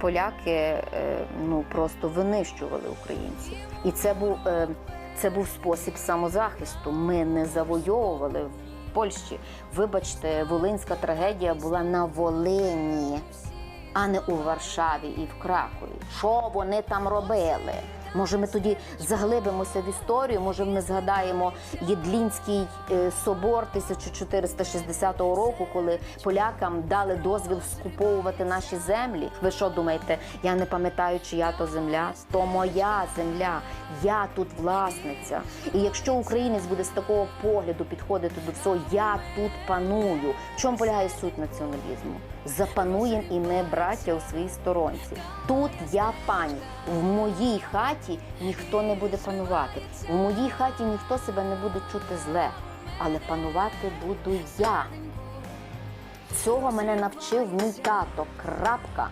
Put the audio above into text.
поляки е, ну просто винищували українців. І це був, е, це був спосіб самозахисту. Ми не завойовували в Польщі. Вибачте, волинська трагедія була на Волині, а не у Варшаві і в Кракові. Що вони там робили? Може, ми тоді заглибимося в історію, може, ми згадаємо Єдлінський е, собор 1460 року, коли полякам дали дозвіл скуповувати наші землі. Ви що думаєте? Я не пам'ятаю, чия то земля? То моя земля. Я тут власниця. І якщо українець буде з такого погляду підходити до всього, я тут паную. В чому полягає суть націоналізму? Запануєм і ми, браття, у своїй сторонці. Тут я пані. В моїй хаті ніхто не буде панувати. В моїй хаті ніхто себе не буде чути зле. Але панувати буду я. Цього мене навчив мій тато. Крапка.